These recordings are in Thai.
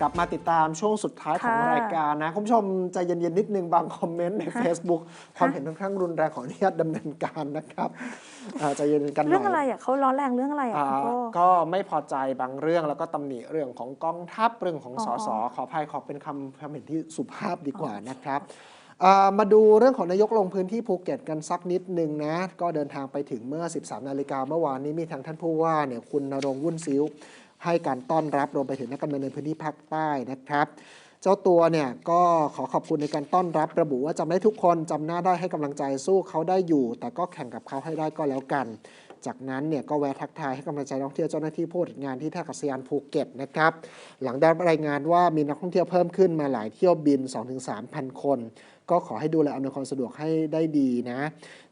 กลับมาติดตามช่วงสุดท้ายของค่ะรายการนะ คุณผู้ชมใจเย็นๆนิดนึงบางคอมเมนต์ใน Facebook ความเห็นค่อนข้างรุนแรงขออนุญาตดำเนินการนะครับอ่าใจเย็นๆกันหน่อยเรื่องอะไรอะเขาร้อนแรงเรื่องอะไรอะอ่าคุณโก้ก็ไม่พอใจบางเรื่องแล้วก็ตำหนิเรื่องของกองทัพเรื่องของอ๋อสสขออภัยขอเป็นคำความเห็นที่สุภาพดีกว่านะครับอ่ามาดูเรื่องของนายกลงพื้นที่ภูเก็ตกันสักนิดหนึ่งนะ ก็เดินทางไปถึงเมื่อ 13 นาฬิกาเมื่อวานนี้มีทางท่านผู้ว่าเนี่ยคุณนรงค์วุ่นซิ้ว ให้การต้อนรับรวมไปถึงนักการเมืองในพื้นที่ภาคใต้นะครับ เจ้าตัวเนี่ยก็ขอขอบคุณในการต้อนรับระบุว่าจำได้ทุกคนจำหน้าได้ให้กำลังใจสู้เขาได้อยู่ แต่ก็แข่งกับเขาให้ได้ก็แล้วกัน จากนั้นเนี่ยก็แวะทักทายให้กำลังใจนักท่องเที่ยวเจ้าหน้าที่ผู้จัดงานที่ท่าอากาศยานภูเก็ตนะครับหลังได้รายงานว่ามีนักท่องเที่ยวเพิ่มขึ้นมาหลายเที่ยวบิน 2-3พันคน ก็ขอให้ดูแลอำนวยความสะดวกให้ได้ดีนะ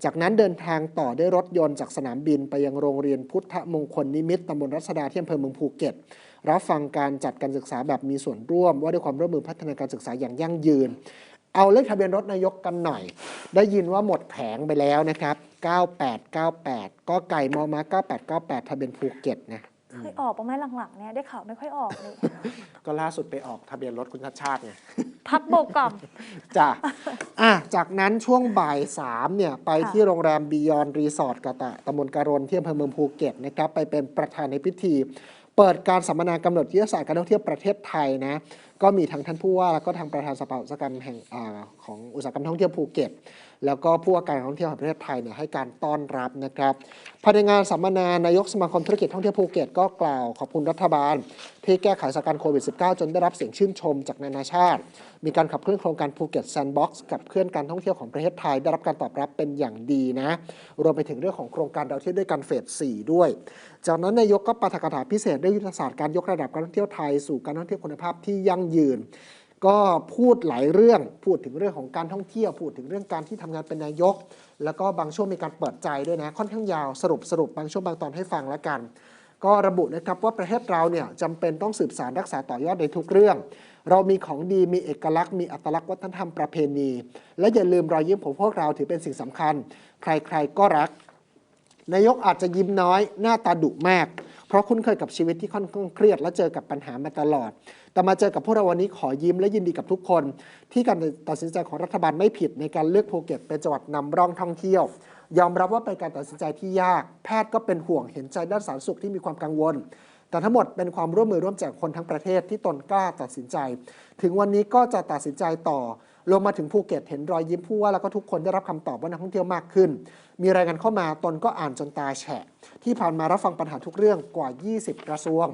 จากนั้นเดินทางต่อด้วยรถยนต์จากสนามบินไปยังโรงเรียนพุทธมงคลนิมิตตำบลรัศดาที่อำเภอเมืองภูเก็ต รับฟังการจัดการศึกษาแบบมีส่วนร่วม ว่าด้วยความร่วมมือพัฒนาการศึกษาอย่างยั่งยืน เอาเลขทะเบียนรถนายกกันหน่อย ได้ยินว่าหมดแผงไปแล้วนะครับ 9898 ก็ไก่มอมา9898 ทะเบียนภูเก็ตนะ เคยออกปะไหมหลังๆเนี่ยได้ข่าวไม่ค่อยออกเลยก็ล่าสุดไปออกทะเบียนรถคุณชาติชาติไงพักโบกกอมจ้ะอะจากนั้นช่วงบ่ายสามเนี่ย ไปค่ะที่โรงแรมบียอนรีสอร์ทกะตะตำบลการนที่อำเภอเมืองภูเก็ตนะครับ ไปเป็นประธานในพิธี เปิดการสัมมนากำหนดยุทธศาสตร์การท่องเที่ยวประเทศไทยนะ ก็มีทั้งท่านผู้ว่าแล้วก็ทางประธานสภาอุตสาหกรรมแห่งอาของอุตสาหกรรมท่องเที่ยวภูเก็ต แล้วก็ผู้ว่าการท่องเที่ยวแห่งประเทศไทยเนี่ยให้การต้อนรับนะครับภายในงานสัมมนานายกสมาคมธุรกิจท่องเที่ยวภูเก็ตก็กล่าวขอบคุณรัฐบาล ที่แก้ไขสถานการณ์โควิด -19 จนได้รับเสียงชื่นชมจากนานาชาติ มีการขับเคลื่อนโครงการภูเก็ตแซนด์บ็อกซ์กับเคลื่อนการท่องเที่ยวของประเทศไทยได้รับการตอบรับเป็นอย่างดีนะรวมไปถึงเรื่องของโครงการเราเที่ยวด้วยกันเฟส 4 ด้วย จากนั้นนายกก็ปาฐกถาพิเศษเรื่องยุทธศาสตร์การยกระดับการท่องเที่ยวไทยสู่การท่องเที่ยวคุณภาพที่ยั่งยืน ก็พูดหลายเรื่องพูดถึงเรื่องของการท่องเที่ยว พูดถึงเรื่องการที่ทำงานเป็นนายก แล้วก็บางช่วงมีการเปิดใจด้วยนะค่อนข้างยาวสรุปสรุปบางช่วงบางตอนให้ฟังแล้วกัน ก็ระบุนะครับว่าประเทศเราเนี่ยจำเป็นต้องสืบสารรักษาต่อยอดในทุกเรื่อง เรามีของดีมีเอกลักษณ์มีอัตลักษณ์วัฒนธรรมประเพณี และอย่าลืมรอยยิ้มของพวกเราถือเป็นสิ่งสำคัญ ใครๆก็รัก นายกอาจจะยิ้มน้อย หน้าตาดุมาก เพราะคุ้นเคยกับชีวิตที่ค่อนข้างเครียดและเจอกับปัญหามาตลอด แต่มาเจอกับพวกเราวันนี้ขอยิ้มและยินดีกับทุกคน ที่การตัดสินใจของรัฐบาลไม่ผิดในการเลือกภูเก็ตเป็นจังหวัดนำร่องท่องเที่ยวยอมรับว่าเป็นการตัดสินใจที่ยาก แพทย์ก็เป็นห่วงเห็นใจด้านสาธารณสุขที่มีความกังวล แต่ทั้งหมดเป็นความร่วมมือร่วมใจของคนทั้งประเทศที่ตนกล้าตัดสินใจ ถึงวันนี้ก็จะตัดสินใจต่อ ลงมาถึงภูเก็ตเห็นรอยยิ้มผู้ว่าแล้วก็ทุกคนได้รับคำตอบว่านักท่องเที่ยวมากขึ้น มีรายงานเข้ามาตนก็อ่านจนตาแฉะ ที่ผ่านมารับฟังปัญหาทุกเรื่องกว่า 20 กระทรวง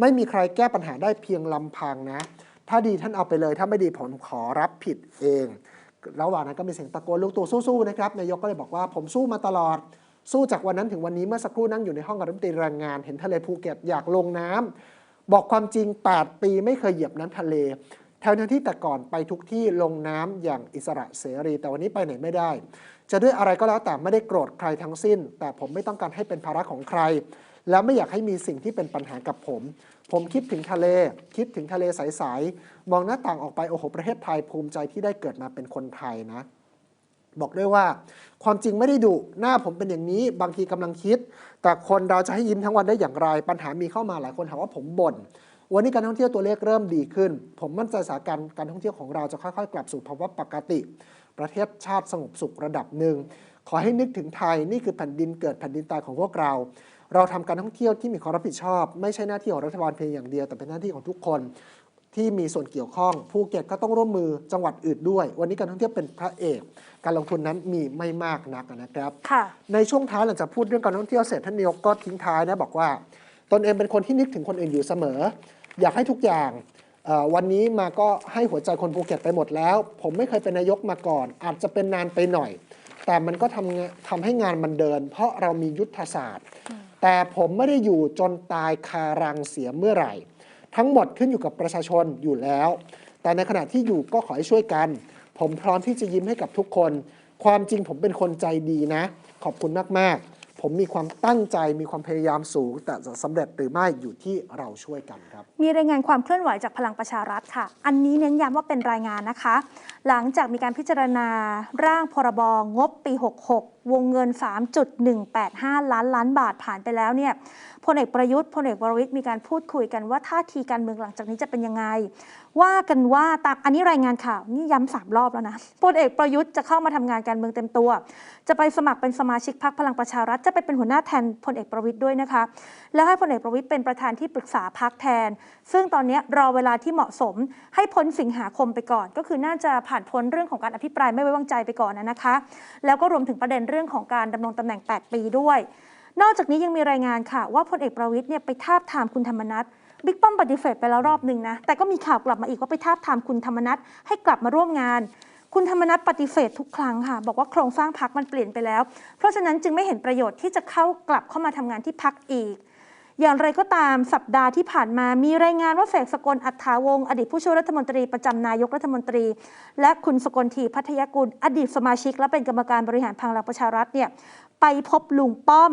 ไม่มีใครแก้ปัญหาได้เพียงลำพังนะ ถ้าดีท่านเอาไปเลย ถ้าไม่ดีผมขอรับผิดเอง ระหว่างนั้นก็มีเสียงตะโกนลูกตู่สู้ๆนะครับนายกก็เลยบอกว่าผมสู้มาตลอดสู้จากวันนั้นถึงวันนี้เมื่อสักครู่นั่งอยู่ในห้องกับรัฐมนตรีแรงงาน เห็นทะเลภูเก็ตอยากลงน้ำบอกความจริง 8 ปีไม่เคยเหยียบน้ำทะเล แถวนั้นที่แต่ก่อนไปทุกที่ลงน้ำอย่างอิสระเสรี แต่วันนี้ไปไหนไม่ได้ จะด้วยอะไรก็แล้วแต่ไม่ได้โกรธใครทั้งสิ้น แต่ผมไม่ต้องการให้เป็นภาระของใคร แล้วไม่อยากให้มีสิ่งที่เป็นปัญหากับผม ผมคิดถึงทะเล คิดถึงทะเลใสๆมองหน้าต่างออกไปโอ้โหประเทศไทยภูมิใจที่ได้เกิดมาเป็นคนไทยนะบอกด้วยว่าความจริงไม่ได้ดุหน้าผมเป็นอย่างนี้ บางทีกำลังคิด แต่คนเราจะให้ยิ้มทั้งวันได้อย่างไร ปัญหามีเข้ามาหลายคนถามว่าผมบ่น วันนี้การท่องเที่ยวตัวเลขเริ่มดีขึ้น ผมมั่นใจสถานการณ์การท่องเที่ยวของเราจะค่อยๆ กลับสู่ภาวะปกติ ประเทศชาติสงบสุขระดับหนึ่ง ขอให้นึกถึงไทยนี่คือแผ่นดินเกิดแผ่นดินตายของพวกเรา เราทำการท่องเที่ยวที่มีความรับผิดชอบ ไม่ใช่หน้าที่ของรัฐบาลเพียงอย่างเดียวแต่เป็นหน้าที่ของทุกคนที่มีส่วนเกี่ยวข้องภูเก็ตก็ต้องร่วมมือจังหวัดอื่นด้วย วันนี้การท่องเที่ยวเป็นพระเอก การลงทุนนั้นมีไม่มากนักนะครับค่ะในช่วงท้ายหลังจากพูดเรื่องการท่องเที่ยวเสร็จท่านนายกก็ทิ้งท้ายนะบอกว่า ตนเองเป็นคนที่นึกถึงคนอื่นอยู่เสมอ อยากให้ทุกอย่างเอ่อวันนี้มาก็ให้หัวใจคนภูเก็ตไปหมดแล้ว ผมไม่เคยเป็นนายกมาก่อน อาจจะเป็นนานไปหน่อย แต่มันก็ทำงานทำให้งานมันเดิน เพราะเรามียุทธศาสตร์ แต่ผมไม่ได้อยู่จนตายคารังเสียเมื่อไหร่ ทั้งหมดขึ้นอยู่กับประชาชนอยู่แล้ว แต่ในขณะที่อยู่ก็ขอให้ช่วยกัน ผมพร้อมที่จะยิ้มให้กับทุกคน ความจริงผมเป็นคนใจดีนะ ขอบคุณมากๆ ผมมีความตั้งใจมีความพยายามสูง แต่จะสำเร็จหรือไม่อยู่ที่เราช่วยกันครับ มีรายงานความเคลื่อนไหวจากพลังประชารัฐค่ะ อันนี้เน้นย้ำว่าเป็นรายงานนะคะ หลังจากมีการพิจารณาร่างพรบงบปี 66 วงเงิน 3.185 ล้านล้านบาทผ่านไปแล้วเนี่ยพลเอกประยุทธ์พลเอกวรวิทย์มีการพูดคุยกันว่าท่าทีการเมืองหลังจากนี้จะเป็นยังไง ว่ากันว่าตามอันนี้รายงานข่าวนี่ย้ำสามรอบแล้วนะพลเอกประยุทธ์จะเข้ามาทำงานการเมืองเต็มตัว จะไปสมัครเป็นสมาชิกพรรคพลังประชารัฐจะไปเป็นหัวหน้าแทนพลเอกประวิทย์ด้วยนะคะ แล้วให้พลเอกประวิทย์เป็นประธานที่ปรึกษาพรรคแทน ซึ่งตอนนี้รอเวลาที่เหมาะสมให้พ้นสิงหาคมไปก่อน ก็คือน่าจะผ่านพ้นเรื่องของการอภิปรายไม่ไว้วางใจไปก่อนนะนะคะ แล้วก็รวมถึงประเด็นเรื่องรื่องของการดำรงตำแหน่ง 8 ปีด้วย นอกจากนี้ยังมีรายงานค่ะ ว่าพลเอกประวิทย์เนี่ยไปทาบทามคุณธรรมนัฐบิ๊กป้อมปฏิเสธไปแล้วรอบหนึ่งนะ แต่ก็มีข่าวกลับมาอีกว่าไปทาบทามคุณธรรมนัฐให้กลับมาร่วมงาน คุณธรรมนัฐปฏิเสธทุกครั้งค่ะ บอกว่าโครงสร้างพักมันเปลี่ยนไปแล้ว เพราะฉะนั้นจึงไม่เห็นประโยชน์ที่จะเข้ากลับเข้ามาทำงานที่พักอีก อย่างไรก็ตามสัปดาห์ที่ผ่านมามีรายงานว่าเสกสกลอัฏฐาวงอดีตผู้ช่วยรัฐมนตรีประจำนายกรัฐมนตรี และคุณสกลทีพัทยกุล อดีตสมาชิก และเป็นกรรมการบริหารพลังประชารัฐเนี่ยไปพบลุงป้อม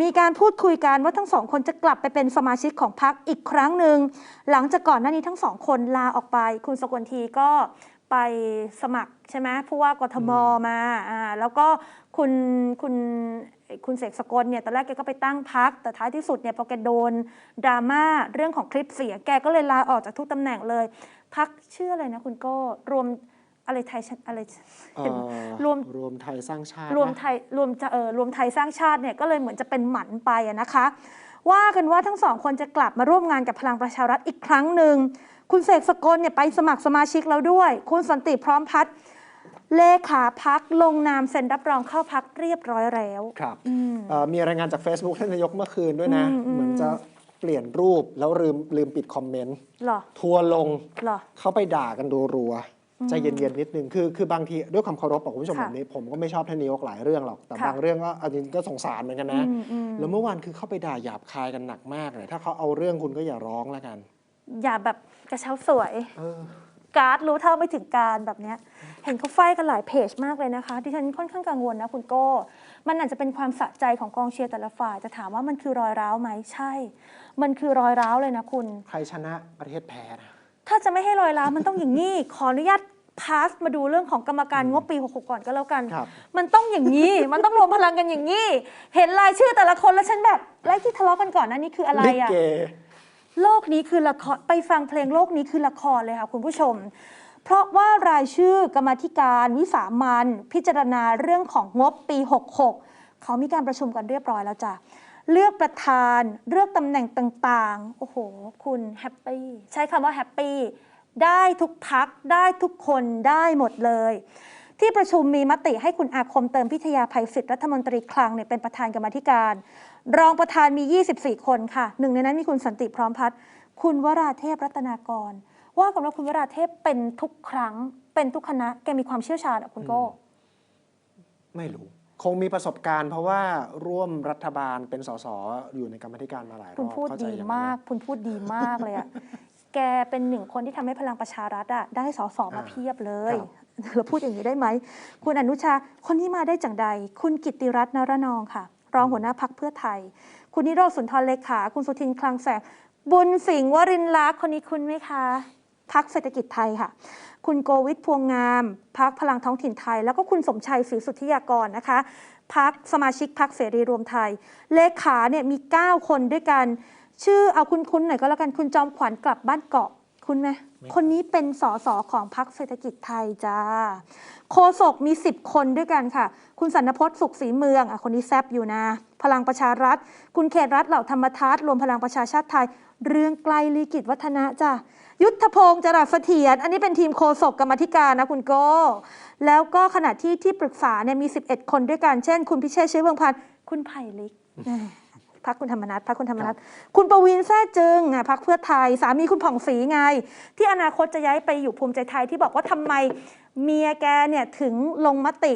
มีการพูดคุยกันว่าทั้งสองคนจะกลับไปเป็นสมาชิกของพรรคอีกครั้งหนึ่งหลังจากก่อนหน้านี้ทั้งสองคนลาออกไป คุณสกลทีก็ไปสมัครใช่ไหมผู้ว่ากทมมาอ่าแล้วก็ คุณคุณคุณเสกสกลเนี่ยตอนแรกแกก็ไปตั้งพัก แต่ท้ายที่สุดเนี่ยพอแกโดนดราม่าเรื่องของคลิปเสียงแกก็เลยลาออกจากทุกตำแหน่งเลย พักชื่ออะไรนะคุณโก้รวมอะไรไทยชอะไรเอ่อรวมรวมไทยสร้างชาติรวมนะไทยรวมจะเออรวมไทยสร้างชาติเนี่ยก็เลยเหมือนจะเป็นหมันไปอะนะคะ ว่ากันว่าทั้งสองคนจะกลับมาร่วมงานกับพลังประชารัฐอีกครั้งหนึ่งคุณเสกสกลเนี่ยไปสมัครสมาชิกแล้วด้วย คุณสันติพร้อมพัฒน์ เลขาพักลงนามเซ็นรับรองเข้าพักเรียบร้อยแล้วครับอืมเอ่อมีรายงานจาก Facebook ท่านนายกเมื่อคืนด้วยนะอืมอืมเหมือนจะเปลี่ยนรูปแล้วลืมลืมปิดคอมเมนต์เหรอทัวร์ลงเหรอเข้าไปด่ากันรัวๆใจเย็นๆนิดนึงคือคือบางทีด้วยความเคารพของคุณผู้ชมค่ะแบบนี้ผมก็ไม่ชอบท่านนายกหลายเรื่องหรอก แต่ค่ะบางเรื่องก็เอาจริงก็สงสารเหมือนกันนะอืมอืมแล้วเมื่อวานคือเข้าไปด่าหยาบคายกันหนักมากเลยถ้าเขาเอาเรื่องคุณก็อย่าร้องแล้วกัน อย่าแบบกระเช้าสวยเออ การ์ดรู้เท่าไม่ถึงการแบบเนี้ยเห็นเขาไฟกันหลายเพจมากเลยนะคะที่ฉันค่อนข้างกังวลนะคุณโก้มันอาจจะเป็นความสะใจของกองเชียร์แต่ละฝ่ายจะถามว่ามันคือรอยร้าวไหมใช่ มันคือรอยร้าวเลยนะคุณ ใครชนะประเทศแพ้นะถ้าจะไม่ให้รอยร้าวมันต้องอย่างนี้ขออนุญาตพาสมาดูเรื่องของกรรมการงบปี 66 ก่อนก็แล้วกันครับมันต้องอย่างนี้ มันต้องรวมพลังกันอย่างนี้ เห็นรายชื่อแต่ละคนแล้วฉันแบบไล่ที่ทะเลาะกันก่อนนะนี่คืออะไรลิอะเก โลกนี้คือละครไปฟังเพลงโลกนี้คือละครเลยค่ะคุณผู้ชม เพราะว่ารายชื่อกรรมาธิการวิสามันพิจารณาเรื่องของงบปี 66 เขามีการประชุมกันเรียบร้อยแล้วจ้ะเลือกประธานเลือกตำแหน่งต่างๆ โอ้โห คุณแฮปปี้ใช้คำว่าแฮปปี้ได้ทุกพักได้ทุกคนได้หมดเลย ที่ประชุมมีมติให้คุณอาคมเติมพิทยาภัยศิษย์รัฐมนตรีคลังเนี่ยเป็นประธานกรรมาธิการ รองประธานมี 24 คนค่ะ หนึ่งในนั้นมีคุณสันติพร้อมพัฒน์คุณวราเทพรัตนากร ว่ากันว่าคุณวราเทพเป็นทุกครั้ง เป็นทุกคณะ แกมีความเชี่ยวชาญอะคุณโก้ไม่รู้ คงมีประสบการณ์เพราะว่าร่วมรัฐบาลเป็นสสอยู่ในกรรมาธิการมาหลายรคุณอบพูดเข้าใจดีอย่างนั้นมาก คุณพูดดีมากเลยอะแกเป็นหนึ่งคนที่ทำให้พลังประชารัฐอะได้สสมาเพียบเลยเราพูดอย่างนี้ได้ไหม คุณอนุชา คนที่มาได้จังใด คุณกิตติรัตน์นรนองค่ะ รองหัวหน้าพักเพื่อไทย คุณนิโรธสุนทรเลขา คุณสุทินคลังแสง บุญสิงห์วรินลักษณ์คนนี้คุณไหมคะพักเศรษฐกิจไทยค่ะ คุณโกวิทพวงงาม พักพลังท้องถิ่นไทย แล้วก็คุณสมชัยศรีสุทธิยากรนะคะพักสมาชิกพักเสรีรวมไทย เลขาเนี่ยมี 9 คนด้วยกัน ชื่อเอาคุ้นๆหน่อยก็แล้วกันคุณจอมขวัญกลับบ้านเกาะ คุณไหมคนนี้เป็นสสของพักเศรษฐกิจไทยจ้าโฆษกมี 10 คนด้วยกันค่ะ คุณสันนพจน์สุขศรีเมืองอะคนนี้แซบอยู่นะ พลังประชารัฐ คุณเขตรัฐเหล่าธรรมทัศน์รวมพลังประชาชาติไทย เรืองไกลลีกิจวัฒนะจ้ะยุทธพงศ์จรัสเสถียรอันนี้เป็นทีมโฆษกกรรมาธิการนะคุณโก้แล้วก็ขณะที่ที่ปรึกษาเนี่ยมี 11 คนด้วยกัน เช่น คุณพิเชษฐ์เชื้อเมืองพันธ์คุณไผ่ลิกแหม่ พักคุณธรรมนัฐพักคุณธรรมนัฐคุณประวินแท้จึงอะพักเพื่อไทยสามีคุณผ่องศรีไง ที่อนาคตจะย้ายไปอยู่ภูมิใจไทยที่บอกว่าทำไมเมียแกเนี่ยถึงลงมติ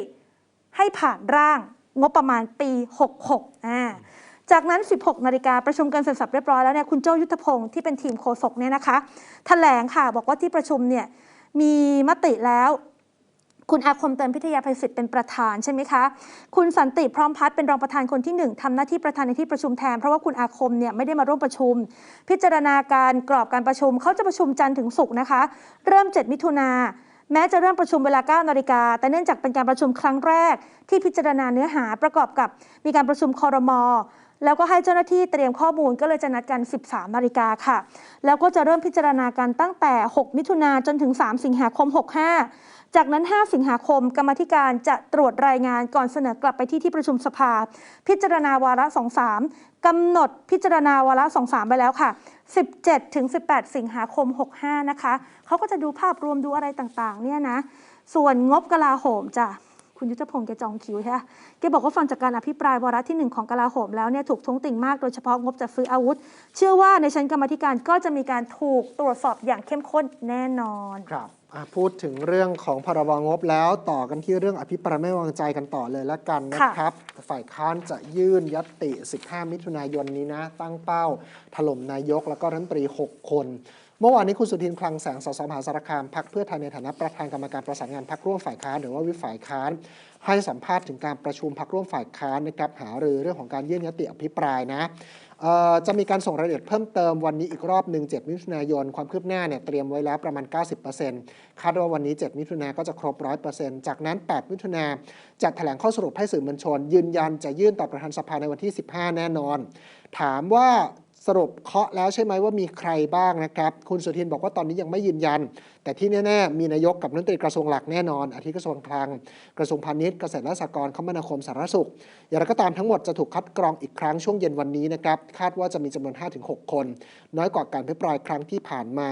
ให้ผ่านร่างงบประมาณปี 66อ่าจากนั้น 16 นาฬิกาประชุมกันเสร็จสับเรียบร้อยแล้วเนี่ยคุณโจยุทธพงศ์ที่เป็นทีมโฆษกเนี่ยนะคะแถลงค่ะบอกว่าที่ประชุมเนี่ยมีมติแล้ว คุณอาคมเติมพิทยาภัยศิษย์เป็นประธานใช่ไหมคะ คุณสันติพร้อมพัฒน์เป็นรองประธานคนที่หนึ่งทำหน้าที่ประธานในที่ประชุมแทน เพราะว่าคุณอาคมเนี่ยไม่ได้มาร่วมประชุม พิจารณาการกรอบการประชุมเขาจะประชุมจันทร์ถึงศุกร์นะคะ เริ่ม 7 มิถุนาแม้จะเริ่มประชุมเวลา 9 นาฬิกา แต่เนื่องจากเป็นการประชุมครั้งแรก ที่พิจารณาเนื้อหาประกอบกับมีการประชุมคอรมอแล้วก็ให้เจ้าหน้าที่เตรียมข้อมูลก็เลยจะนัดกัน 13 นาฬิกาค่ะ แล้วก็จะเริ่มพิจารณากันตั้งแต่ 6 มิถุนาจนถึง 3 สิงหาคม 65 จากนั้น 5 สิงหาคม กรรมธิการจะตรวจรายงานก่อนเสนอกลับไปที่ที่ประชุมสภา พิจารณาวาระ 23กำหนดพิจารณาวาระ 23 ไปแล้วค่ะ 17 ถึง 18 สิงหาคม 65 นะคะ เขาก็จะดูภาพรวมดูอะไรต่างๆ เนี่ยนะ ส่วนงบกลาโหมจ้ะคุณยุทธพงศ์แกจองคิวใช่ไหมแกบอกว่าฟังจากการอภิปรายวาระที่หนึ่งของกลาโหมแล้วเนี่ยถูกท้วงติ่งมากโดยเฉพาะงบจัดซื้ออาวุธ เชื่อว่าในชั้นกรรมธิการก็จะมีการถูกตรวจสอบอย่างเข้มข้นแน่นอน ครับ พูดถึงเรื่องของพรบงบแล้วต่อกันที่เรื่องอภิปรายไม่วางใจกันต่อเลยละกันนะครับ ฝ่ายค้านจะยื่นยัตติ 15 มิถุนายนนี้นะ ตั้งเป้า ถล่มนายกแล้วก็รัฐมนตรี 6 คน เมื่อวานนี้คุณสุทินคลังแสงสสมหาสารคามพักเพื่อไทยในฐานะประธานกรรมการประสานงานพักร่วมฝ่ายค้านหรือว่าวิปฝ่ายค้าน ให้สัมภาษณ์ถึงการประชุมพักร่วมฝ่ายค้านนะครับหารือเรื่องของการยื่นยติอภิปรายนะจะมีการส่งรายละเอียดเพิ่มเติมวันนี้อีกรอบหนึ่ง7มิถุนายน ความคืบหน้าเนี่ยเตรียมไว้แล้วประมาณ 90%คาดว่าวันนี้ 7 มิถุนาก็จะครบ 100%จากนั้น 8 มิถุนาจะแถลงข้อสรุปให้สื่อมวลชน ยืนยันจะยื่นต่อประธานสภาในวันที่ 15 แน่นอน ถามว่า สรุปเคาะแล้วใช่ไหมว่ามีใครบ้างนะครับ คุณสุทินบอกว่าตอนนี้ยังไม่ยืนยัน แต่ที่แน่ ๆ มีนายกกับรัฐมนตรีกระทรวงหลักแน่นอนอาทิกระทรวงคลัง กระทรวงพาณิชย์เกษตรและสหกรณ์คมนาคมสาธารณสุข อย่างไรก็ตามทั้งหมดจะถูกคัดกรองอีกครั้งช่วงเย็นวันนี้นะครับ คาดว่าจะมีจำนวน 5-6 คน น้อยกว่าการพิปรายครั้งที่ผ่านมา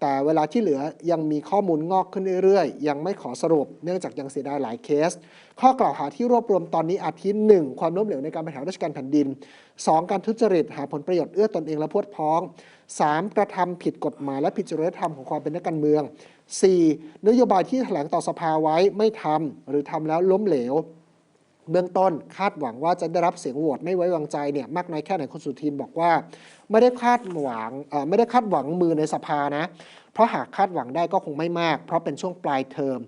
แต่เวลาที่เหลือยังมีข้อมูลงอกขึ้นเรื่อยๆ ยังไม่ขอสรุป เนื่องจากยังเสียดายหลายเคส ข้อกล่าวหาที่รวบรวมตอนนี้อาทิตย์หนึ่งความล้มเหลวในการบริหารราชการแผ่นดิน 2. การทุจริตหาผลประโยชน์เอื้อตนเองและพวกพ้อง 3. กระทำผิดกฎหมายและผิดจริยธรรมของความเป็นนักการเมือง 4. นโยบายที่แถลงต่อสภาไว้ไม่ทำหรือทำแล้วล้มเหลว เบื้องต้นคาดหวังว่าจะได้รับเสียงโหวตไม่ไว้วางใจเนี่ยมากน้อยแค่ไหนคุณสุทินบอกว่า ไม่ได้คาดหวังไม่ได้คาดหวังมือในสภานะ เพราะหากคาดหวังได้ก็คงไม่มาก เพราะเป็นช่วงปลายเทอม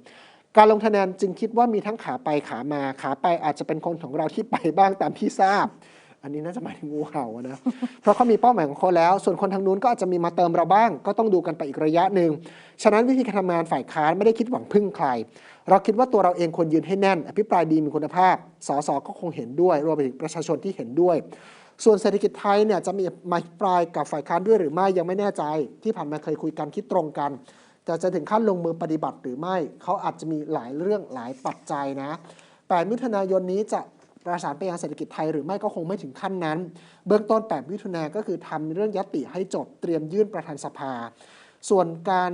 การลงคะแนนจึงคิดว่ามีทั้งขาไปขามาขาไปอาจจะเป็นคนของเราที่ไปบ้างตามที่ทราบ อันนี้น่าจะหมายถึงงูเห่าอะนะ เพราะเขามีเป้าหมายของเขาแล้ว ส่วนคนทางนู้นก็อาจจะมีมาเติมเราบ้าง ก็ต้องดูกันไปอีกระยะหนึ่ง ฉะนั้นวิธีการทำงานฝ่ายค้านไม่ได้คิดหวังพึ่งใคร เราคิดว่าตัวเราเองควรยืนให้แน่น อภิปรายดีมีคุณภาพ สสก็คงเห็นด้วย รวมไปถึงประชาชนที่เห็นด้วย ส่วนเศรษฐกิจไทยเนี่ยจะมีมาปรายกับฝ่ายค้านด้วยหรือไม่ยังไม่แน่ใจ ที่ผ่านมาเคยคุยกันคิดตรงกันแต่จะถึงขั้นลงมือปฏิบัติหรือไม่ เขาอาจจะมีหลายเรื่องหลายปัจจัยนะ 8 มิถุนายนนี้จะ ประสานไปยังเศรษฐกิจไทยหรือไม่ก็คงไม่ถึงขั้นนั้น เบื้องต้น8มิถุนาก็คือทำเรื่องยติให้จบเตรียมยื่นประธานสภา ส่วนการ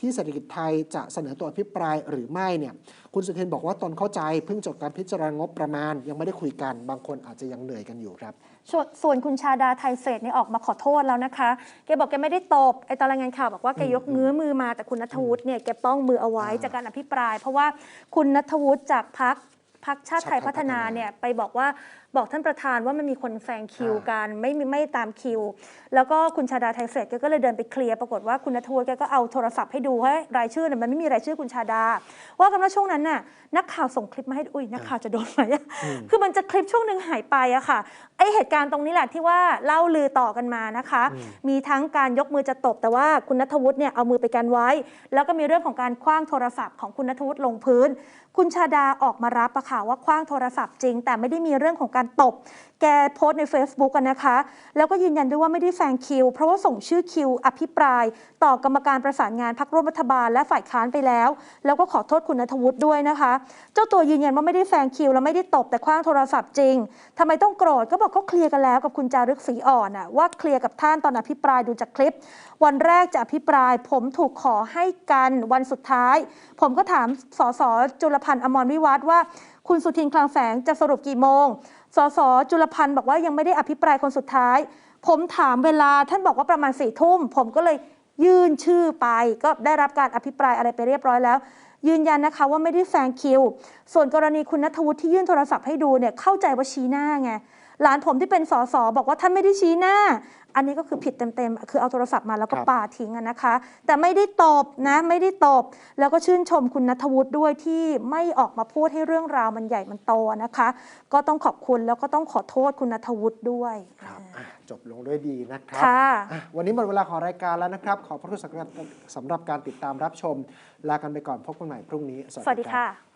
ที่เศรษฐกิจไทยจะเสนอตัวอภิปรายหรือไม่เนี่ยคุณสุเทนบอกว่าตนเข้าใจเพิ่งจบการพิจารณางบประมาณ ยังไม่ได้คุยกันบางคนอาจจะยังเหนื่อยกันอยู่ครับส่วนคุณชาดาไทยเศษนี่ออกมาขอโทษแล้วนะคะ แกบอกแกไม่ได้ตบไอตอนรายงานข่าวบอกว่าแกยกเงื้อมือมาแต่คุณนัทวุฒิเนี่ยแกป้องมือเอาไว้จากการอภิปราย เพราะว่าคุณนัทวุฒิจากพัก พักชาติไทยพัฒนาเนี่ยไปบอกว่า บอกท่านประธานว่ามันมีคนแซงคิวอ่ากันไม่มีไม่ตามคิว แล้วก็คุณชาดาไทยเศรษฐ์แกก็เลยเดินไปเคลียร์ปรากฏว่าคุณนัทวุฒิแกก็เอาโทรศัพท์ให้ดูว่ารายชื่อเนี่ยมันไม่มีรายชื่อคุณชาดา ว่ากันว่าช่วงนั้นน่ะนักข่าวส่งคลิปมาให้ดูอุ้ยนักข่าวจะโดนไหมอะอืมคือมันจะคลิปช่วงหนึ่งหายไปอะค่ะไอเหตุการณ์ตรงนี้แหละที่ว่าเล่าลือต่อกันมานะคะอืมมีทั้งการยกมือจะตบ แต่ว่าคุณนัทวุฒิเนี่ยเอามือไปกันไว้ แล้วก็มีเรื่องของการคว้างโทรศัพท์ของคุณนัทวุฒิลงพื้น คุณชาดาออกมารับอะค่ะว่าคว้างโทรศัพท์จริง แต่ไม่ได้มีเรื่องของการตบ แกโพสต์ใน Facebook กันนะคะ แล้วก็ยืนยันด้วยว่าไม่ได้แซงคิว เพราะว่าส่งชื่อคิว อภิปราย ต่อกรรมการประสานงานพักร่วมรัฐบาลและฝ่ายค้านไปแล้ว แล้วก็ขอโทษคุณนทวุฒิด้วยนะคะ เจ้าตัวยืนยันว่าไม่ได้แซงคิว และไม่ได้ตบแต่คว้างโทรศัพท์จริงทำไมต้องโกรธก็บอกเขาเคลียร์กันแล้วกับคุณจารึกศรีอ่อนอะว่าเคลียร์กับท่านตอนอภิปรายดูจากคลิป วันแรกจะอภิปราย ผมถูกขอให้กันวันสุดท้าย ผมก็ถามสสจุลพันธ์อมรวิวัฒน์ว่าคุณสุทินคลังแสงจะสรุปกี่โมง สสจุลพันธ์บอกว่ายังไม่ได้อภิปรายคนสุดท้าย ผมถามเวลาท่านบอกว่าประมาณสี่ทุ่ม ผมก็เลยยื่นชื่อไป ก็ได้รับการอภิปรายอะไรไปเรียบร้อยแล้ว ยืนยันนะคะว่าไม่ได้แซงคิว ส่วนกรณีคุณนัทวุฒิที่ยื่นโทรศัพท์ให้ดูเนี่ยเข้าใจว่าชี้หน้าไงหลานผมที่เป็นสสบอกว่าท่านไม่ได้ชี้หน้า อันนี้ก็คือผิดเต็มๆ คือเอาโทรศัพท์มาแล้วก็ครับปาทิ้งอะนะคะ แต่ไม่ได้ตบนะ ไม่ได้ตบ แล้วก็ชื่นชมคุณนัทวุฒิด้วยที่ไม่ออกมาพูดให้เรื่องราวมันใหญ่มันโตนะคะ ก็ต้องขอบคุณแล้วก็ต้องขอโทษคุณนัทวุฒิด้วยครับอะจบลงด้วยดีนะครับค่ะอะวันนี้หมดเวลาของรายการแล้วนะครับ ขอบพระคุณสำหรับสำหรับการติดตามรับชม ลากันไปก่อนพบกันใหม่พรุ่งนี้ สวัสดีรับค่ะ